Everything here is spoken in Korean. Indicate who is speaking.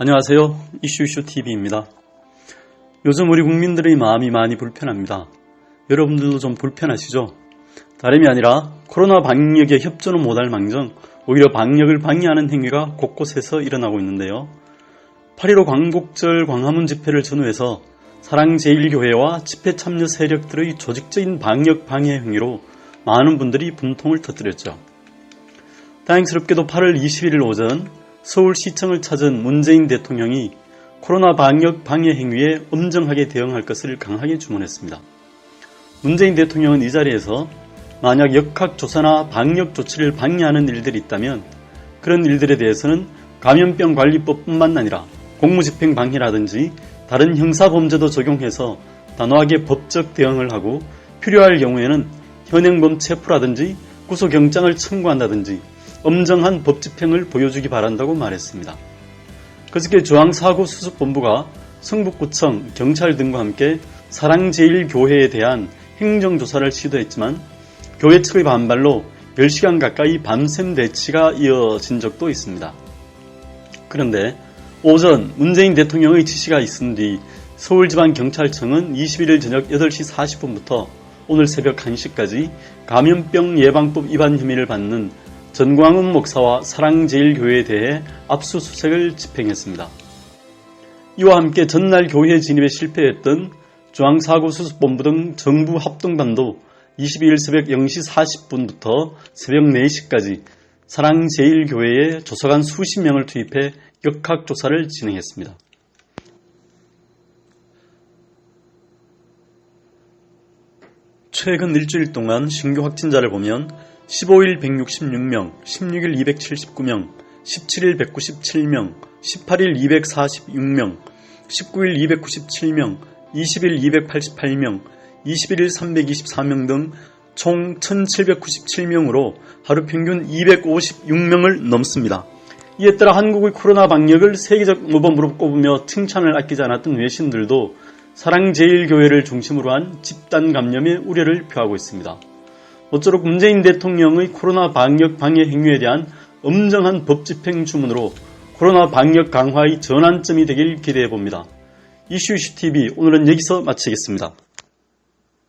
Speaker 1: 안녕하세요. 이슈이슈 TV입니다. 요즘 우리 국민들의 마음이 많이 불편합니다. 여러분들도 좀 불편하시죠? 다름이 아니라 코로나 방역에 협조는 못할 망정 오히려 방역을 방해하는 행위가 곳곳에서 일어나고 있는데요. 8.15 광복절 광화문 집회를 전후해서 사랑제일교회와 집회 참여 세력들의 조직적인 방역 방해 행위로 많은 분들이 분통을 터뜨렸죠. 다행스럽게도 8월 21일 오전 서울시청을 찾은 문재인 대통령이 코로나 방역 방해 행위에 엄정하게 대응할 것을 강하게 주문했습니다. 문재인 대통령은 이 자리에서 만약 역학조사나 방역 조치를 방해하는 일들이 있다면 그런 일들에 대해서는 감염병 관리법뿐만 아니라 공무집행 방해라든지 다른 형사범죄도 적용해서 단호하게 법적 대응을 하고 필요할 경우에는 현행범 체포라든지 구속영장을 청구한다든지 엄정한 법 집행을 보여주기 바란다고 말했습니다. 그저께 중앙사고수습본부가 성북구청, 경찰 등과 함께 사랑제일교회에 대한 행정조사를 시도했지만 교회 측의 반발로 10시간 가까이 밤샘 대치가 이어진 적도 있습니다. 그런데 오전 문재인 대통령의 지시가 있은 뒤 서울지방경찰청은 21일 저녁 8시 40분부터 오늘 새벽 1시까지 감염병 예방법 위반 혐의를 받는 전광훈 목사와 사랑제일교회에 대해 압수수색을 집행했습니다. 이와 함께 전날 교회 진입에 실패했던 중앙사고수습본부 등 정부 합동반도 22일 새벽 0시 40분부터 새벽 4시까지 사랑제일교회에 조사관 수십 명을 투입해 역학조사를 진행했습니다. 최근 일주일 동안 신규 확진자를 보면 15일 166명, 16일 279명, 17일 197명, 18일 246명, 19일 297명, 20일 288명, 21일 324명 등 총 1797명으로 하루 평균 256명을 넘습니다. 이에 따라 한국의 코로나 방역을 세계적 모범으로 꼽으며 칭찬을 아끼지 않았던 외신들도 사랑제일교회를 중심으로 한 집단 감염의 우려를 표하고 있습니다. 모쪼록 문재인 대통령의 코로나 방역 방해 행위에 대한 엄정한 법 집행 주문으로 코로나 방역 강화의 전환점이 되길 기대해 봅니다. 이슈이슈 TV 오늘은 여기서 마치겠습니다.